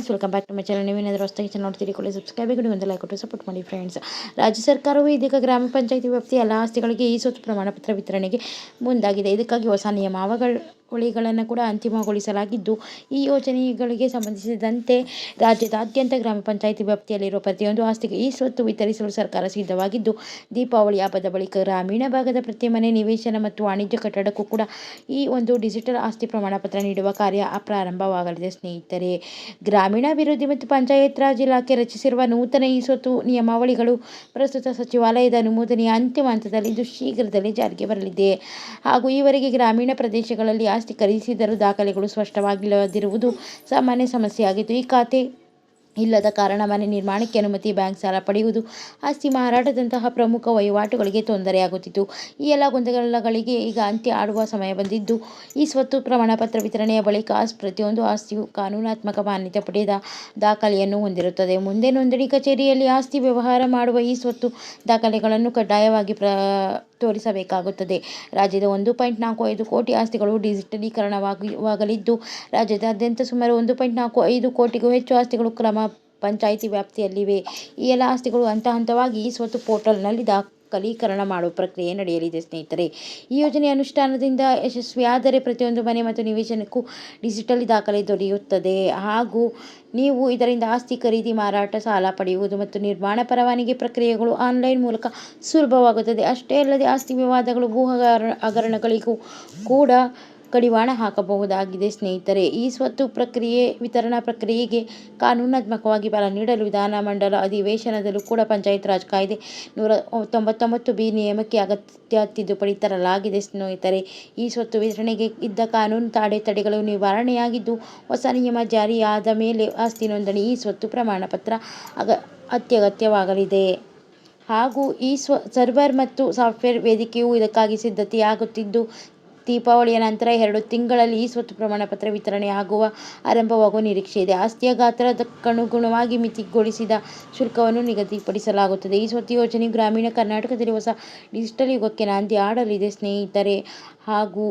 Friends welcome back to my channel ನೀವೇನಾದರೂ ಹೊಸದಾಗಿ channel ನೋಡ್ತೀರಿ ಕೂಡ ಸಬ್ಸ್ಕ್ರೈಬ್ ಆಗಿ ಒಂದು ಲೈಕ್ ಕೊಟ್ಟು ಸಪೋರ್ಟ್ ಮಾಡಿ ಫ್ರೆಂಡ್ಸ್ ರಾಜ್ಯ ಸರ್ಕಾರವು ಇದೀಗ ಗ್ರಾಮ ಪಂಚಾಯತಿ ವ್ಯಾಪ್ತಿಯ ಎಲ್ಲ ಆಸ್ತಿಗಳಿಗೆ ಈ ಸ್ವತ್ತು ಪ್ರಮಾಣಪತ್ರ ವಿತರಣೆಗೆ ಮುಂದಾಗಿದೆ. ಇದಕ್ಕಾಗಿ ಹೊಸ ನಿಯಮಾವಳಿಗಳನ್ನು ಕೂಡ ಅಂತಿಮಗೊಳಿಸಲಾಗಿದ್ದು, ಈ ಯೋಜನೆಗಳಿಗೆ ಸಂಬಂಧಿಸಿದಂತೆ ರಾಜ್ಯದಾದ್ಯಂತ ಗ್ರಾಮ ಪಂಚಾಯಿತಿ ವ್ಯಾಪ್ತಿಯಲ್ಲಿರುವ ಪ್ರತಿಯೊಂದು ಆಸ್ತಿಗೆ ಈ ಸ್ವತ್ತು ವಿತರಿಸಲು ಸರ್ಕಾರ ಸಿದ್ಧವಾಗಿದ್ದು, ದೀಪಾವಳಿ ಹಬ್ಬದ ಬಳಿಕ ಗ್ರಾಮೀಣ ಭಾಗದ ಪ್ರತಿ ಮನೆ ನಿವೇಶನ ಮತ್ತು ವಾಣಿಜ್ಯ ಕಟ್ಟಡಕ್ಕೂ ಕೂಡ ಈ ಒಂದು ಡಿಜಿಟಲ್ ಆಸ್ತಿ ಪ್ರಮಾಣಪತ್ರ ನೀಡುವ ಕಾರ್ಯ ಪ್ರಾರಂಭವಾಗಲಿದೆ ಸ್ನೇಹಿತರೆ, ಗ್ರಾಮೀಣಾಭಿವೃದ್ಧಿ ಮತ್ತು ಪಂಚಾಯತ್ ರಾಜ್ ಇಲಾಖೆ ರಚಿಸಿರುವ ನೂತನ ಈ ಸ್ವತ್ತು ನಿಯಮಾವಳಿಗಳು ಪ್ರಸ್ತುತ ಸಚಿವಾಲಯದ ಅನುಮೋದನೆಯ ಅಂತಿಮ ಹಂತದಲ್ಲಿದ್ದು ಶೀಘ್ರದಲ್ಲೇ ಜಾರಿಗೆ ಬರಲಿದೆ. ಹಾಗೂ ಈವರೆಗೆ ಗ್ರಾಮೀಣ ಪ್ರದೇಶಗಳಲ್ಲಿ ಆಸ್ತಿ ಖರೀದಿಸಿದರೂ ದಾಖಲೆಗಳು ಸ್ಪಷ್ಟವಾಗಿಲ್ಲದಿರುವುದು ಸಾಮಾನ್ಯ ಸಮಸ್ಯೆಯಾಗಿತ್ತು. ಈ ಖಾತೆ ಇಲ್ಲದ ಕಾರಣ ಮನೆ ನಿರ್ಮಾಣಕ್ಕೆ ಅನುಮತಿ, ಬ್ಯಾಂಕ್ ಸಾಲ ಪಡೆಯುವುದು, ಆಸ್ತಿ ಮಾರಾಟದಂತಹ ಪ್ರಮುಖ ವಹಿವಾಟುಗಳಿಗೆ ತೊಂದರೆಯಾಗುತ್ತಿತ್ತು. ಈ ಎಲ್ಲ ಗೊಂದಲಗಳಿಗೆ ಈಗ ಅಂತ್ಯ ಆಡುವ ಸಮಯ ಬಂದಿದ್ದು, ಈ ಸ್ವತ್ತು ಪ್ರಮಾಣಪತ್ರ ವಿತರಣೆಯ ಬಳಿಕ ಪ್ರತಿಯೊಂದು ಆಸ್ತಿಯು ಕಾನೂನಾತ್ಮಕ ಮಾನ್ಯತೆ ಪಡೆದ ದಾಖಲೆಯನ್ನು ಹೊಂದಿರುತ್ತದೆ. ಮುಂದೆ ನೋಂದಣಿ ಕಚೇರಿಯಲ್ಲಿ ಆಸ್ತಿ ವ್ಯವಹಾರ ಮಾಡುವ ಈ ಸ್ವತ್ತು ದಾಖಲೆಗಳನ್ನು ಕಡ್ಡಾಯವಾಗಿ ಪ್ರ ತೋರಿಸಬೇಕಾಗುತ್ತದೆ. ರಾಜ್ಯದ ಒಂದು ಪಾಯಿಂಟ್ ನಾಲ್ಕು ಐದು ಕೋಟಿ ಆಸ್ತಿಗಳು ಡಿಜಿಟಲೀಕರಣವಾಗಲಿದ್ದು ರಾಜ್ಯದಾದ್ಯಂತ ಸುಮಾರು ಒಂದು ಪಾಯಿಂಟ್ ನಾಲ್ಕು ಐದು ಕೋಟಿಗೂ ಹೆಚ್ಚು ಆಸ್ತಿಗಳು ಕ್ರಮ ಪಂಚಾಯಿತಿ ವ್ಯಾಪ್ತಿಯಲ್ಲಿವೆ. ಈ ಎಲ್ಲ ಆಸ್ತಿಗಳು ಹಂತ ಹಂತವಾಗಿ ಸ್ವತ್ತು ಪೋರ್ಟಲ್ನಲ್ಲಿ ದಾಖಲೀಕರಣ ಮಾಡುವ ಪ್ರಕ್ರಿಯೆ ನಡೆಯಲಿದೆ, ಸ್ನೇಹಿತರೆ. ಈ ಯೋಜನೆ ಅನುಷ್ಠಾನದಿಂದ ಯಶಸ್ವಿಯಾದರೆ ಪ್ರತಿಯೊಂದು ಮನೆ ಮತ್ತು ನಿವೇಶನಕ್ಕೂ ಡಿಜಿಟಲ್ ದಾಖಲೆ ದೊರೆಯುತ್ತದೆ. ಹಾಗೂ ನೀವು ಇದರಿಂದ ಆಸ್ತಿ ಖರೀದಿ, ಮಾರಾಟ, ಸಾಲ ಪಡೆಯುವುದು ಮತ್ತು ನಿರ್ಮಾಣ ಪರವಾನಗಿ ಪ್ರಕ್ರಿಯೆಗಳು ಆನ್ಲೈನ್ ಮೂಲಕ ಸುಲಭವಾಗುತ್ತದೆ. ಅಷ್ಟೇ ಅಲ್ಲದೆ ಆಸ್ತಿ ವಿವಾದಗಳು, ಭೂ ಹಗರಣಗಳಿಗೂ ಕೂಡ ಕಡಿವಾಣ ಹಾಕಬಹುದಾಗಿದೆ ಸ್ನೇಹಿತರೆ. ಈ ಸ್ವತ್ತು ಪ್ರಕ್ರಿಯೆ, ವಿತರಣಾ ಪ್ರಕ್ರಿಯೆಗೆ ಕಾನೂನಾತ್ಮಕವಾಗಿ ಬಲ ನೀಡಲು ವಿಧಾನಮಂಡಲ ಅಧಿವೇಶನದಲ್ಲೂ ಕೂಡ ಪಂಚಾಯತ್ ರಾಜ್ ಕಾಯ್ದೆ ನೂರ ತೊಂಬತ್ತೊಂಬತ್ತು ಬಿ ನಿಯಮಕ್ಕೆ ಅಗತ್ಯ ತಿದ್ದುಪಡಿ ತರಲಾಗಿದೆ ಸ್ನೇಹಿತರೆ. ಈ ಸ್ವತ್ತು ವಿತರಣೆಗೆ ಇದ್ದ ಕಾನೂನು ಅಡೆತಡೆಗಳು ನಿವಾರಣೆಯಾಗಿದ್ದು, ಹೊಸ ನಿಯಮ ಜಾರಿಯಾದ ಮೇಲೆ ಆಸ್ತಿ ನೋಂದಣಿ ಈ ಸ್ವತ್ತು ಪ್ರಮಾಣ ಪತ್ರ ಅಗ, ಅತ್ಯಗತ್ಯವಾಗಲಿದೆ. ಹಾಗೂ ಈ ಸ್ವ, ಸರ್ವರ್ ಮತ್ತು ಸಾಫ್ಟ್ವೇರ್ ವೇದಿಕೆಯು ಇದಕ್ಕಾಗಿ ಸಿದ್ಧತೆಯಾಗುತ್ತಿದ್ದು ದೀಪಾವಳಿಯ ನಂತರ ಎರಡು ತಿಂಗಳಲ್ಲಿ ಈ ಸ್ವತ್ತು ಪ್ರಮಾಣ ಪತ್ರ ವಿತರಣೆ ಆಗುವ ಆರಂಭವಾಗುವ ನಿರೀಕ್ಷೆ ಇದೆ. ಆಸ್ತಿಯ ಗಾತ್ರಕ್ಕನುಗುಣವಾಗಿ ಮಿತಿಗೊಳಿಸಿದ ಶುಲ್ಕವನ್ನು ನಿಗದಿಪಡಿಸಲಾಗುತ್ತದೆ. ಈ ಸ್ವತ್ತು ಯೋಜನೆಯು ಗ್ರಾಮೀಣ ಕರ್ನಾಟಕದಲ್ಲಿ ಹೊಸ ಡಿಜಿಟಲ್ ಯುಗಕ್ಕೆ ನಾಂದಿ ಹಾಡಲಿದೆ. ಸ್ನೇಹಿತರೆ ಹಾಗೂ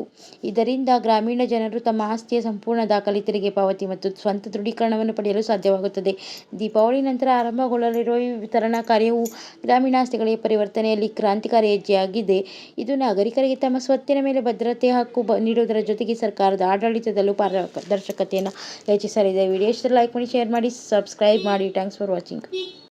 ಇದರಿಂದ ಗ್ರಾಮೀಣ ಜನರು ತಮ್ಮ ಆಸ್ತಿಯ ಸಂಪೂರ್ಣ ದಾಖಲೆ ತೆರಿಗೆ ಪಾವತಿ ಮತ್ತು ಸ್ವಂತ ದೃಢೀಕರಣವನ್ನು ಪಡೆಯಲು ಸಾಧ್ಯವಾಗುತ್ತದೆ. ದೀಪಾವಳಿ ನಂತರ ಆರಂಭಗೊಳ್ಳಲಿರುವ ಈ ವಿತರಣಾ ಕಾರ್ಯವು ಗ್ರಾಮೀಣ ಆಸ್ತಿಗಳ ಪರಿವರ್ತನೆಯಲ್ಲಿ ಕ್ರಾಂತಿಕಾರಿ ಹೆಜ್ಜೆಯಾಗಿದೆ ಇದು ನಾಗರಿಕರಿಗೆ ತಮ್ಮ ಸ್ವತ್ತಿನ ಮೇಲೆ ಭದ್ರತೆ ಹಕ್ಕು ನೀಡುವುದರ ಜೊತೆಗೆ ಸರ್ಕಾರದ ಆಡಳಿತದಲ್ಲೂ ಪಾರದರ್ಶಕತೆಯನ್ನು ಹೆಚ್ಚಿಸಲಿದೆ. ವಿಡಿಯೋ ಇಷ್ಟ ಲೈಕ್ ಮಾಡಿ ಶೇರ್ ಮಾಡಿ ಸಬ್ಸ್ಕ್ರೈಬ್ ಮಾಡಿ. Thanks for watching